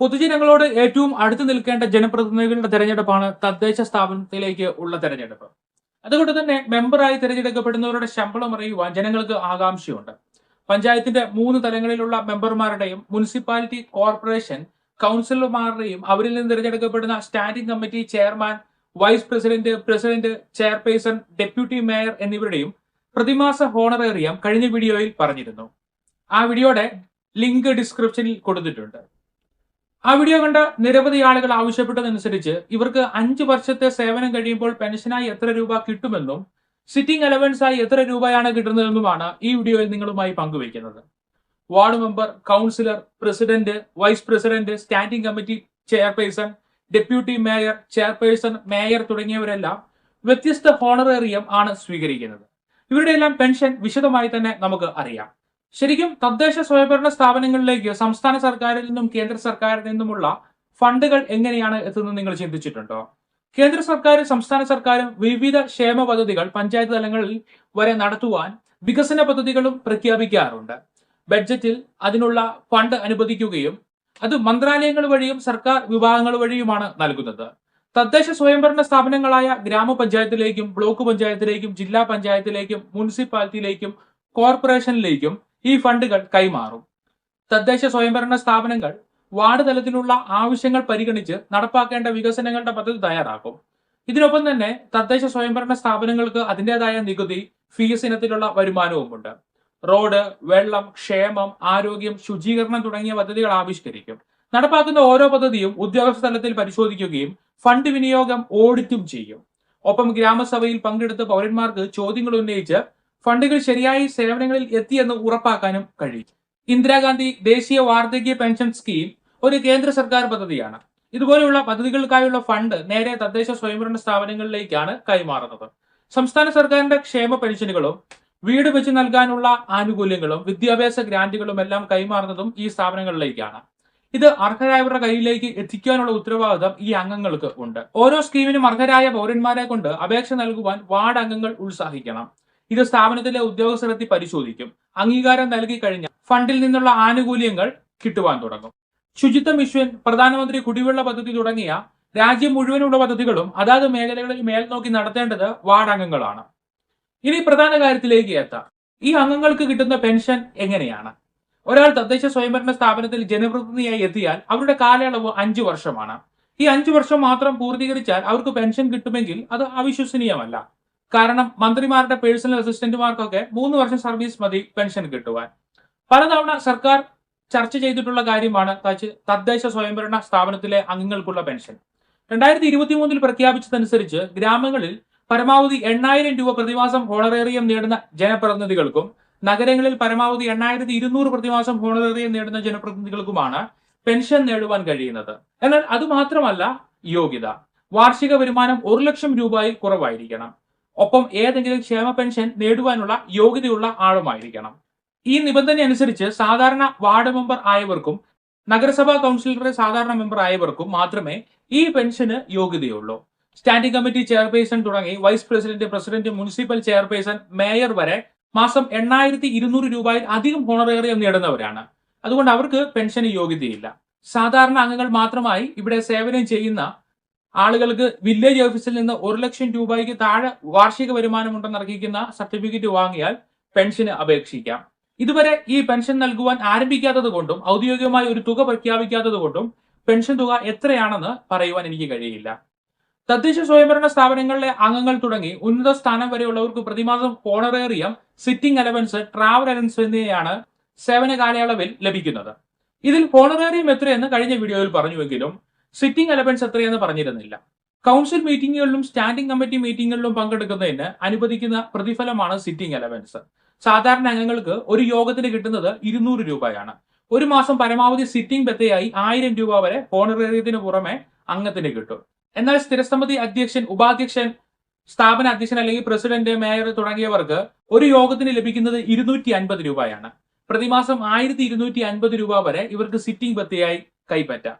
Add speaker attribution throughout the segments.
Speaker 1: പൊതുജനങ്ങളോട് ഏറ്റവും അടുത്ത് നിൽക്കേണ്ട ജനപ്രതിനിധികളുടെ തെരഞ്ഞെടുപ്പാണ് തദ്ദേശ സ്ഥാപനത്തിലേക്ക് ഉള്ള തെരഞ്ഞെടുപ്പ്. അതുകൊണ്ട് തന്നെ മെമ്പറായി തിരഞ്ഞെടുക്കപ്പെടുന്നവരുടെ ശമ്പളം അറിയുവാൻ ജനങ്ങൾക്ക് ആകാംക്ഷയുണ്ട്. പഞ്ചായത്തിന്റെ മൂന്ന് തലങ്ങളിലുള്ള മെമ്പർമാരുടെയും മുനിസിപ്പാലിറ്റി കോർപ്പറേഷൻ കൗൺസിലർമാരുടെയും അവരിൽ നിന്ന് തിരഞ്ഞെടുക്കപ്പെടുന്ന standing committee chairman vice president president chairperson deputy mayor എന്നിവരുടെയും പ്രതിമാസ ഹോണറേറിയം കഴിഞ്ഞ വീഡിയോയിൽ പറഞ്ഞിരുന്നു. ആ വീഡിയോയുടെ ലിങ്ക് ഡിസ്ക്രിപ്ഷനിൽ കൊടുത്തിട്ടുണ്ട്. ആ വീഡിയോ കണ്ട നിരവധി ആളുകൾ ആവശ്യപ്പെട്ടതനുസരിച്ച് ഇവർക്ക് അഞ്ച് വർഷത്തെ സേവനം കഴിയുമ്പോൾ പെൻഷനായി എത്ര രൂപ കിട്ടുമെന്നും സിറ്റിംഗ് അലവൻസായി എത്ര രൂപയാണ് കിട്ടുന്നതെന്നുമാണ് ഈ വീഡിയോയിൽ നിങ്ങളുമായി പങ്കുവയ്ക്കുന്നത്. Ward member councillor president vice president standing committee chairperson deputy mayor chairperson mayor തുടങ്ങിയവരെല്ലാം വ്യത്യസ്ത ഹോണറേറിയം ആണ് സ്വീകരിക്കുന്നത്. ഇവരുടെ എല്ലാം പെൻഷൻ വിശദമായി തന്നെ നമുക്ക് അറിയാം. ശരിക്കും തദ്ദേശ സ്വയംഭരണ സ്ഥാപനങ്ങളിലേക്ക് സംസ്ഥാന സർക്കാരിൽ നിന്നും കേന്ദ്ര സർക്കാരിൽ നിന്നുമുള്ള ഫണ്ടുകൾ എങ്ങനെയാണ് എത്തുന്നത് നിങ്ങൾ ചിന്തിച്ചിട്ടുണ്ടോ? കേന്ദ്ര സർക്കാരും സംസ്ഥാന സർക്കാരും വിവിധ ക്ഷേമ പദ്ധതികൾ പഞ്ചായത്ത് തലങ്ങളിൽ വരെ നടത്തുവാൻ വികസന പദ്ധതികളും പ്രഖ്യാപിക്കാറുണ്ട്. ബഡ്ജറ്റിൽ അതിനുള്ള ഫണ്ട് അനുവദിക്കുകയും അത് മന്ത്രാലയങ്ങൾ വഴിയും സർക്കാർ വിഭാഗങ്ങൾ വഴിയുമാണ് നൽകുന്നത്. തദ്ദേശ സ്വയംഭരണ സ്ഥാപനങ്ങളായ ഗ്രാമപഞ്ചായത്തിലേക്കും ബ്ലോക്ക് പഞ്ചായത്തിലേക്കും ജില്ലാ പഞ്ചായത്തിലേക്കും മുനിസിപ്പാലിറ്റിയിലേക്കും കോർപ്പറേഷനിലേക്കും ഈ ഫണ്ടുകൾ കൈമാറും. തദ്ദേശ സ്വയംഭരണ സ്ഥാപനങ്ങൾ വാർഡ് തലത്തിലുള്ള ആവശ്യങ്ങൾ പരിഗണിച്ച് നടപ്പാക്കേണ്ട വികസനങ്ങളുടെ പദ്ധതി തയ്യാറാക്കും. ഇതിനൊപ്പം തന്നെ തദ്ദേശ സ്വയംഭരണ സ്ഥാപനങ്ങൾക്ക് അതിന്റെതായ നികുതി ഫീസ് ഇനത്തിലുള്ള വരുമാനവുമുണ്ട്. റോഡ് വെള്ളം ക്ഷേമം ആരോഗ്യം ശുചീകരണം തുടങ്ങിയ പദ്ധതികൾ ആവിഷ്കരിക്കും. നടപ്പാക്കുന്ന ഓരോ പദ്ധതിയും ഉദ്യോഗസ്ഥ തലത്തിൽ പരിശോധിക്കുകയും ഫണ്ട് വിനിയോഗം ഓഡിറ്റും ചെയ്യും. ഒപ്പം ഗ്രാമസഭയിൽ പങ്കെടുത്ത പൗരന്മാർക്ക് ചോദ്യങ്ങൾ ഉന്നയിച്ച് ഫണ്ടുകൾ ശരിയായി സേവനങ്ങളിൽ എത്തിയെന്ന് ഉറപ്പാക്കാനും കഴിയും. ഇന്ദിരാഗാന്ധി ദേശീയ വാർദ്ധക്യ പെൻഷൻ സ്കീം ഒരു കേന്ദ്ര സർക്കാർ പദ്ധതിയാണ്. ഇതുപോലെയുള്ള പദ്ധതികൾക്കായുള്ള ഫണ്ട് നേരെ തദ്ദേശ സ്വയംഭരണ സ്ഥാപനങ്ങളിലേക്കാണ് കൈമാറുന്നത്. സംസ്ഥാന സർക്കാരിന്റെ ക്ഷേമ പെൻഷനുകളും വീട് വെച്ച് നൽകാനുള്ള ആനുകൂല്യങ്ങളും വിദ്യാഭ്യാസ ഗ്രാന്റുകളും എല്ലാം കൈമാറുന്നതും ഈ സ്ഥാപനങ്ങളിലേക്കാണ്. ഇത് അർഹരായവരുടെ കയ്യിലേക്ക് എത്തിക്കാനുള്ള ഉത്തരവാദിത്തം ഈ അംഗങ്ങൾക്ക് ഉണ്ട്. ഓരോ സ്കീമിനും അർഹരായ പൗരന്മാരെ കൊണ്ട് അപേക്ഷ നൽകുവാൻ വാർഡ് അംഗങ്ങൾ ഉത്സാഹിക്കണം. ഇത് സ്ഥാപനത്തിലെ ഉദ്യോഗസ്ഥരെത്തി പരിശോധിക്കും. അംഗീകാരം നൽകി കഴിഞ്ഞാൽ ഫണ്ടിൽ നിന്നുള്ള ആനുകൂല്യങ്ങൾ കിട്ടുവാൻ തുടങ്ങും. ശുചിത്വ മിഷൻ പ്രധാനമന്ത്രി കുടിവെള്ള പദ്ധതി തുടങ്ങിയ രാജ്യം മുഴുവനുള്ള പദ്ധതികളും അതാത് മേഖലകളിൽ മേൽനോക്കി നടത്തേണ്ടത് വാർഡ് അംഗങ്ങളാണ് ഇനി പ്രധാന കാര്യത്തിലേക്ക് എത്താം. ഈ അംഗങ്ങൾക്ക് കിട്ടുന്ന പെൻഷൻ എങ്ങനെയാണ്? ഒരാൾ തദ്ദേശ സ്വയംഭരണ സ്ഥാപനത്തിൽ ജനപ്രതിനിധിയായി എത്തിയാൽ അവരുടെ കാലയളവ് അഞ്ചു വർഷമാണ്. ഈ അഞ്ചു വർഷം മാത്രം പൂർത്തീകരിച്ചാൽ അവർക്ക് പെൻഷൻ കിട്ടുമെങ്കിൽ അത് അവിശ്വസനീയമല്ല. കാരണം മന്ത്രിമാരുടെ പേഴ്സണൽ അസിസ്റ്റന്റുമാർക്കൊക്കെ മൂന്ന് വർഷം സർവീസ് മതി പെൻഷൻ കിട്ടുവാൻ. പലതവണ സർക്കാർ ചർച്ച ചെയ്തിട്ടുള്ള കാര്യമാണ് തദ്ദേശ സ്വയംഭരണ സ്ഥാപനത്തിലെ അംഗങ്ങൾക്കുള്ള പെൻഷൻ. രണ്ടായിരത്തി ഇരുപത്തി മൂന്നിൽ പ്രഖ്യാപിച്ചതനുസരിച്ച് ഗ്രാമങ്ങളിൽ പരമാവധി എണ്ണായിരം രൂപ പ്രതിമാസം ഹോണറേറിയം നേടുന്ന ജനപ്രതിനിധികൾക്കും നഗരങ്ങളിൽ പരമാവധി എണ്ണായിരത്തി ഇരുന്നൂറ് പ്രതിമാസം ഹോണറേറിയം നേടുന്ന ജനപ്രതിനിധികൾക്കുമാണ് പെൻഷൻ നേടുവാൻ കഴിയുന്നത്. എന്നാൽ അതുമാത്രമല്ല യോഗ്യത. വാർഷിക വരുമാനം ഒരു ലക്ഷം രൂപയിൽ കുറവായിരിക്കണം. ഒപ്പം ഏതെങ്കിലും ക്ഷേമ പെൻഷൻ നേടുവാനുള്ള യോഗ്യതയുള്ള ആളുമായിരിക്കണം. ഈ നിബന്ധന അനുസരിച്ച് സാധാരണ വാർഡ് മെമ്പർ ആയവർക്കും നഗരസഭാ കൗൺസിലറുടെ സാധാരണ മെമ്പർ ആയവർക്കും മാത്രമേ ഈ പെൻഷന് യോഗ്യതയുള്ളൂ. സ്റ്റാൻഡിംഗ് കമ്മിറ്റി ചെയർപേഴ്സൺ തുടങ്ങി vice president president municipal chairperson mayor വരെ മാസം എണ്ണായിരത്തി ഇരുന്നൂറ് രൂപയിൽ അധികം ഹോണറേറിയം നേടുന്നവരാണ്. അതുകൊണ്ട് അവർക്ക് പെൻഷന് യോഗ്യതയില്ല. സാധാരണ അംഗങ്ങൾ മാത്രമായി ഇവിടെ സേവനം ചെയ്യുന്ന ആളുകൾക്ക് വില്ലേജ് ഓഫീസിൽ നിന്ന് ഒരു ലക്ഷം രൂപയ്ക്ക് താഴെ വാർഷിക വരുമാനം ഉണ്ടെന്നിറക്കിക്കുന്ന സർട്ടിഫിക്കറ്റ് വാങ്ങിയാൽ പെൻഷന് അപേക്ഷിക്കാം. ഇതുവരെ ഈ പെൻഷൻ നൽകുവാൻ ആരംഭിക്കാത്തത് കൊണ്ടും ഔദ്യോഗികമായി ഒരു തുക പ്രഖ്യാപിക്കാത്തത് കൊണ്ടും പെൻഷൻ തുക എത്രയാണെന്ന് പറയുവാൻ എനിക്ക് കഴിയില്ല. തദ്ദേശ സ്വയംഭരണ സ്ഥാപനങ്ങളിലെ അംഗങ്ങൾ തുടങ്ങി ഉന്നത സ്ഥാനം വരെയുള്ളവർക്ക് പ്രതിമാസം honorarium sitting allowance travel allowance എന്നിവയാണ് സേവന കാലയളവിൽ ലഭിക്കുന്നത്. ഇതിൽ ഹോണറേറിയം എത്രയെന്ന് കഴിഞ്ഞ വീഡിയോയിൽ പറഞ്ഞുവെങ്കിലും സിറ്റിംഗ് അലവൻസ് എത്രയെന്ന് പറഞ്ഞിരുന്നില്ല. കൗൺസിൽ മീറ്റിംഗുകളിലും സ്റ്റാൻഡിംഗ് കമ്മിറ്റി മീറ്റിംഗുകളിലും പങ്കെടുക്കുന്നതിന് അനുവദിക്കുന്ന പ്രതിഫലമാണ് സിറ്റിംഗ് അലവൻസ് സാധാരണ അംഗങ്ങൾക്ക് ഒരു യോഗത്തിന് കിട്ടുന്നത് ഇരുന്നൂറ് രൂപയാണ്. ഒരു മാസം പരമാവധി സിറ്റിംഗ് ബത്തയായി ആയിരം രൂപ വരെ ഹോണറേറിയത്തിന് പുറമെ അംഗത്തിന് കിട്ടും. എന്നാൽ സ്ഥിരസമിതി അധ്യക്ഷൻ ഉപാധ്യക്ഷൻ സ്ഥാപന അധ്യക്ഷൻ അല്ലെങ്കിൽ പ്രസിഡന്റ് മേയർ തുടങ്ങിയവർക്ക് ഒരു യോഗത്തിന് ലഭിക്കുന്നത് ഇരുന്നൂറ്റി അൻപത് രൂപയാണ്. പ്രതിമാസം ആയിരത്തി ഇരുന്നൂറ്റി അൻപത് രൂപ വരെ ഇവർക്ക് സിറ്റിംഗ് ബത്തയായി കൈപ്പറ്റാം.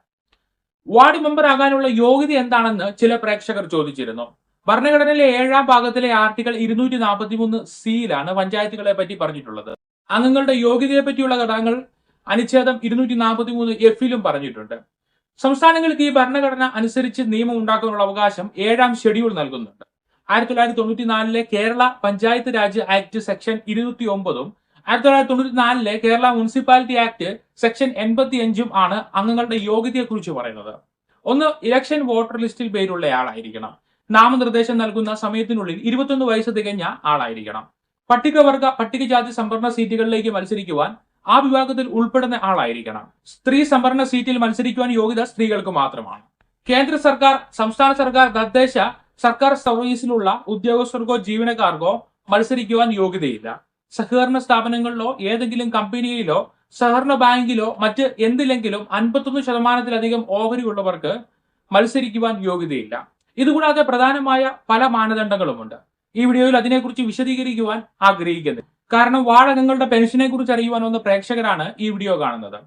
Speaker 1: വാർഡ് മെമ്പർ ആകാനുള്ള യോഗ്യത എന്താണെന്ന് ചില പ്രേക്ഷകർ ചോദിച്ചിരുന്നു. ഭരണഘടനയിലെ ഏഴാം ഭാഗത്തിലെ ആർട്ടിക്കിൾ ഇരുന്നൂറ്റി നാൽപ്പത്തി മൂന്ന് സിയിലാണ് പഞ്ചായത്തുകളെ പറ്റി പറഞ്ഞിട്ടുള്ളത്. അംഗങ്ങളുടെ യോഗ്യതയെ പറ്റിയുള്ള ഘടകങ്ങൾ അനുച്ഛേദം ഇരുന്നൂറ്റി നാൽപ്പത്തി മൂന്ന് എഫിലും പറഞ്ഞിട്ടുണ്ട്. സംസ്ഥാനങ്ങൾക്ക് ഈ ഭരണഘടന അനുസരിച്ച് നിയമം ഉണ്ടാക്കാനുള്ള അവകാശം ഏഴാം ഷെഡ്യൂൾ നൽകുന്നുണ്ട്. ആയിരത്തി തൊള്ളായിരത്തി തൊണ്ണൂറ്റി നാലിലെ കേരള പഞ്ചായത്ത് രാജ് ആക്ട് സെക്ഷൻ ഇരുന്നൂറ്റി ഒമ്പതും ആയിരത്തി തൊള്ളായിരത്തി തൊണ്ണൂറ്റി നാലിലെ കേരള മുനിസിപ്പാലിറ്റി ആക്ട് സെക്ഷൻ എൺപത്തി അഞ്ചും ആണ് അംഗങ്ങളുടെ യോഗ്യതയെക്കുറിച്ച് പറയുന്നത്. ഒന്ന് ഇലക്ഷൻ വോട്ടർ ലിസ്റ്റിൽ പേരുള്ളയാളായിരിക്കണം നാമനിർദ്ദേശം നൽകുന്ന സമയത്തിനുള്ളിൽ ഇരുപത്തൊന്ന് വയസ്സ് തികഞ്ഞ ആളായിരിക്കണം. പട്ടികവർഗ പട്ടികജാതി സംവരണ സീറ്റുകളിലേക്ക് മത്സരിക്കുവാൻ ആ വിഭാഗത്തിൽ ഉൾപ്പെടുന്ന ആളായിരിക്കണം. സ്ത്രീ സംവരണ സീറ്റിൽ മത്സരിക്കുവാൻ യോഗ്യത സ്ത്രീകൾക്ക് മാത്രമാണ്. കേന്ദ്ര സർക്കാർ സംസ്ഥാന സർക്കാർ തദ്ദേശ സർക്കാർ സർവീസിലുള്ള ഉദ്യോഗസ്ഥർക്കോ ജീവനക്കാർക്കോ മത്സരിക്കുവാൻ യോഗ്യതയില്ല. സഹകരണ സ്ഥാപനങ്ങളിലോ ഏതെങ്കിലും കമ്പനിയിലോ സഹകരണ ബാങ്കിലോ മറ്റ് എന്തിലെങ്കിലും അൻപത്തൊന്ന് ശതമാനത്തിലധികം ഓഹരി ഉള്ളവർക്ക് മത്സരിക്കുവാൻ യോഗ്യതയില്ല. ഇതുകൂടാതെ പ്രധാനമായ പല മാനദണ്ഡങ്ങളുമുണ്ട്. ഈ വീഡിയോയിൽ അതിനെക്കുറിച്ച് വിശദീകരിക്കുവാൻ ആഗ്രഹിക്കുന്നു. കാരണം വാടകങ്ങളുടെ പെൻഷനെ കുറിച്ച് അറിയുവാൻ വന്ന പ്രേക്ഷകരാണ് ഈ വീഡിയോ കാണുന്നത്.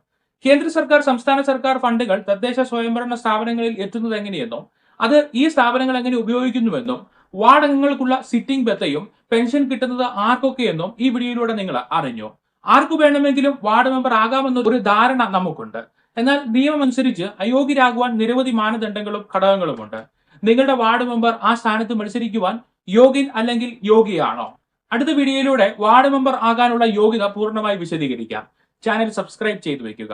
Speaker 1: കേന്ദ്ര സർക്കാർ സംസ്ഥാന സർക്കാർ ഫണ്ടുകൾ തദ്ദേശ സ്വയംഭരണ സ്ഥാപനങ്ങളിൽ എത്തുന്നത് എങ്ങനെയെന്നും അത് ഈ സ്ഥാപനങ്ങൾ എങ്ങനെ ഉപയോഗിക്കുന്നുവെന്നും വാടകങ്ങൾക്കുള്ള സിറ്റിംഗ് ബത്തയും പെൻഷൻ കിട്ടുന്നത് ആർക്കൊക്കെയെന്നും ഈ വീഡിയോയിലൂടെ നിങ്ങൾ അറിഞ്ഞു. ആർക്കു വേണമെങ്കിലും വാർഡ് മെമ്പർ ആകാമെന്ന ഒരു ധാരണ നമുക്കുണ്ട്. എന്നാൽ നിയമമനുസരിച്ച് അയോഗ്യരാകുവാൻ നിരവധി മാനദണ്ഡങ്ങളും ഘടകങ്ങളുമുണ്ട്. നിങ്ങളുടെ വാർഡ് മെമ്പർ ആ സ്ഥാനത്ത് മത്സരിക്കുവാൻ യോഗ്യൻ അല്ലെങ്കിൽ യോഗ്യയാണോ? അടുത്ത വീഡിയോയിലൂടെ വാർഡ് മെമ്പർ ആകാനുള്ള യോഗ്യത പൂർണമായി വിശദീകരിക്കാം. ചാനൽ സബ്സ്ക്രൈബ് ചെയ്തു വെക്കുക